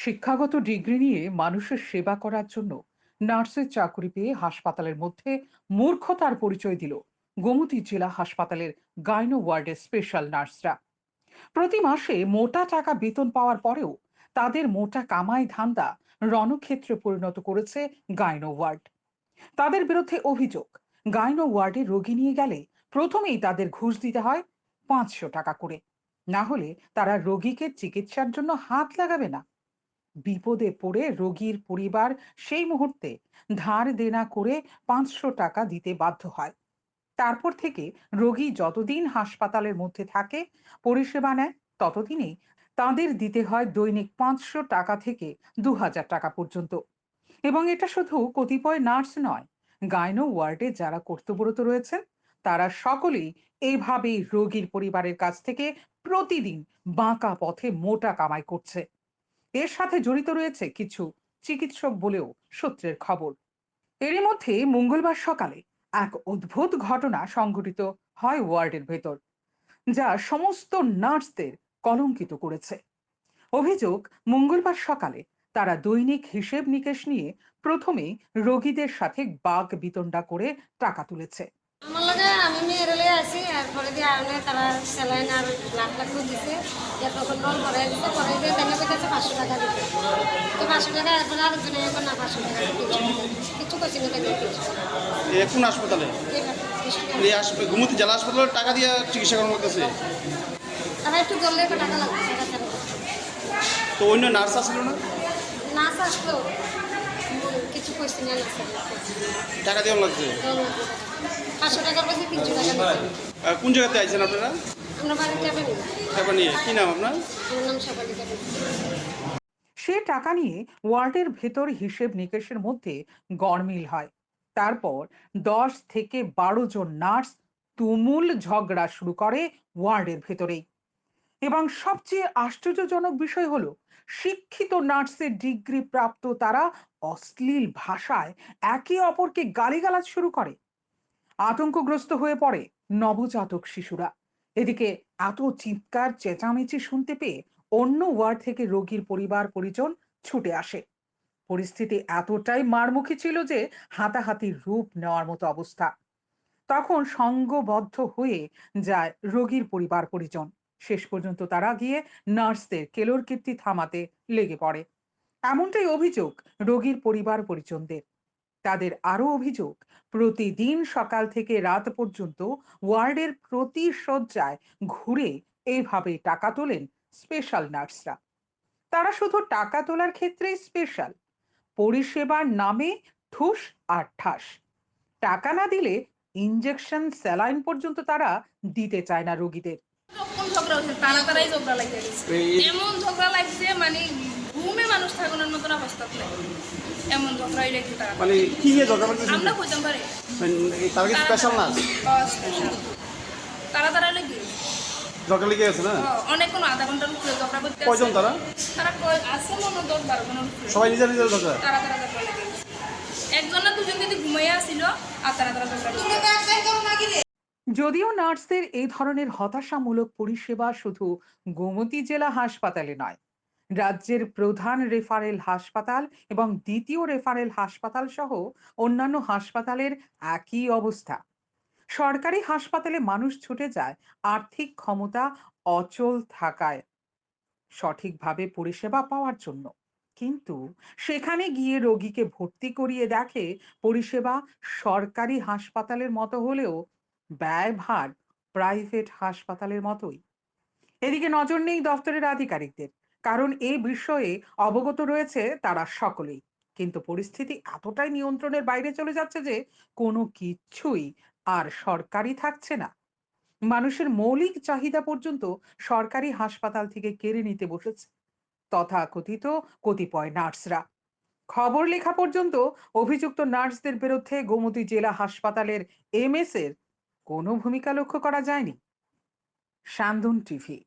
শিক্ষাগত ডিগ্রি নিয়ে মানুষের সেবা করার জন্য নার্সের চাকরি পেয়ে হাসপাতালের মধ্যে মূর্খতার পরিচয় দিল গোমতী জেলা হাসপাতালের গাইনো ওয়ার্ডের স্পেশাল নার্সরা। প্রতি মাসে মোটা টাকা বেতন পাওয়ার পরেও তাদের মোটা কামাই ধান্দা রণক্ষেত্রে পরিণত করেছে গাইনো ওয়ার্ড। তাদের বিরুদ্ধে অভিযোগ, গাইনো ওয়ার্ডে রোগী নিয়ে গেলে প্রথমেই তাদের ঘুষ দিতে হয় পাঁচশো টাকা করে। না হলে তারা রোগীকে চিকিৎসার জন্য হাত লাগাবে না। বিপদে পড়ে রোগীর পরিবার সেই মুহূর্তে ধার দেনা করে পাঁচশো টাকা দিতে বাধ্য হয়। তারপর থেকে রোগী যতদিন হাসপাতালের মধ্যে থাকে, পরিষেবা নেয়, ততদিনই তাদের দিতে হয় দৈনিক পাঁচশো টাকা থেকে দু হাজার টাকা পর্যন্ত। এবং এটা শুধু কতিপয় নার্স নয়, গাইনো ওয়ার্ডে যারা কর্তব্যরত রয়েছেন, তারা সকলেই এইভাবেই রোগীর পরিবারের কাছ থেকে প্রতিদিন বাঁকা পথে মোটা কামাই করছে। এর সাথে জড়িত রয়েছে কিছু চিকিৎসক বলেও সূত্রের খবর। এরই মধ্যে মঙ্গলবার সকালে এক অদ্ভুত ঘটনা সংঘটিত হয় ওয়ার্ডের ভেতর, যা সমস্ত নার্সদের কলঙ্কিত করেছে। অভিযোগ, মঙ্গলবার সকালে তারা দৈনিক হিসেব নিকেশ নিয়ে প্রথমে রোগীদের সাথে বাঘ বিতণ্ডা করে টাকা তুলেছে। আমি মেয়ের আসি দিয়ে তারা স্যালাইন আর লাখ লাখ দিছে ভরাই দিছে পরে দিয়ে তেমনি পেতেছে পাঁচশো টাকা দিতে। তো পাঁচশো টাকা এরপর আরেকজনে এখন না পাঁচশো টাকা কিছু কইছি না তেমনি তিনশো টাকা এ কোন হাসপাতালে? গুমতি জেলা হাসপাতালে টাকা দিয়ে চিকিৎসা করানো করতেছে তারা একটু একটা টাকা লাগছে তো অন্য নার্স আসছিল না? নাচ আসলো। কিছু কইছি না টাকা দিয়ে লাগছে? পাঁচশো টাকার মধ্যে তিনশো টাকা কোন জায়গাতে আইছেন আপনারা? আমরা কি নাম আপনার? আমার নাম সে টাকা নিয়ে ওয়ার্ডের ভেতর হিসেব নিকেশের মধ্যে গড়মিল হয়। তারপর দশ থেকে বারো জন নার্স তুমুল ঝগড়া শুরু করে ওয়ার্ডের ভেতরেই। এবং সবচেয়ে আশ্চর্যজনক বিষয় হলো শিক্ষিত নার্সের ডিগ্রি প্রাপ্ত তারা অশ্লীল ভাষায় একে অপরকে গালিগালাজ শুরু করে। আতঙ্কগ্রস্ত হয়ে পড়ে নবজাতক শিশুরা। এদিকে এত চিৎকার, চেঁচামেচি শুনতে পেয়ে অন্য ওয়ার্ড থেকে রোগীর পরিবার পরিজন ছুটে আসে। পরিস্থিতি এতটাই মারমুখী ছিল যে হাতাহাতির রূপ নেওয়ার মতো অবস্থা। তখন সঙ্গবদ্ধ হয়ে যায় রোগীর পরিবার পরিজন। শেষ পর্যন্ত তারা গিয়ে নার্সদের কেলোর কীর্তি থামাতে লেগে পড়ে। এমনটাই অভিযোগ রোগীর পরিবার পরিজনদের। তাদের আরও অভিযোগ, প্রতিদিন সকাল থেকে রাত পর্যন্ত ওয়ার্ডের প্রতি শয্যায় ঘুরে এইভাবে টাকা তোলেন স্পেশাল নার্সরা। তারা শুধু টাকা তোলার ক্ষেত্রেই স্পেশাল, পরিষেবার নামে ঠুস আর ঠাস। টাকা না দিলে ইনজেকশন স্যালাইন পর্যন্ত তারা দিতে চায় না রোগীদের। তারা তারাই ঝগড়া লাগিয়ে দিচ্ছে এমন ঝগড়া লাগছে মানে মানুষ থাকানোর মতন অবস্থা নেই এমন ঝগড়া হইলে কি তারা? মানে কি নিয়ে আমরা কইতাম পারি তারা কি স্পেশাল নার্স স্পেশাল তারা তারা লেগে। গেছে না? অনেক কোনো আধা ঘণ্টার উপরে ঝগড়া করতে কয়জন তারা? তারা কয় আছে মনে দশ বারো জনের উপরে। সবাই নিজের নিজের দরকার তারা তারা ঝগড়া লেগে একজন না দুজন যদি ঘুমাইয়া আসিল আর তারা তারা ঝগড়া। যদিও নার্সদের এই ধরনের হতাশামূলক পরিষেবা শুধু গোমতী জেলা হাসপাতালে নয় রাজ্যের প্রধান রেফারেল হাসপাতাল এবং দ্বিতীয় রেফারেল হাসপাতাল সহ অন্যান্য হাসপাতালের একই অবস্থা। সরকারি হাসপাতালে মানুষ ছুটে যায় আর্থিক ক্ষমতা অচল থাকায় সঠিকভাবে পরিষেবা পাওয়ার জন্য। কিন্তু সেখানে গিয়ে রোগীকে ভর্তি করিয়ে দেখে পরিষেবা সরকারি হাসপাতালের মতো হলেও ব্যয়ভার প্রাইভেট হাসপাতালের মতোই। এদিকে নজর নেই দপ্তরের আধিকারিকদের। কারণ এই বিষয়ে অবগত রয়েছে তারা সকলেই। কিন্তু পরিস্থিতি এতটাই নিয়ন্ত্রণের বাইরে চলে যাচ্ছে যে কোনো কিচ্ছুই আর সরকারি থাকছে না। মানুষের মৌলিক চাহিদা পর্যন্ত সরকারি হাসপাতাল থেকে কেড়ে নিতে বসেছে। তথাকথিত কতিপয় নার্সরা। খবর লেখা পর্যন্ত অভিযুক্ত নার্সদের বিরুদ্ধে গোমতী জেলা হাসপাতালের এমএস এর কোনো ভূমিকা লক্ষ্য করা যায়নি। সান্দন টিভি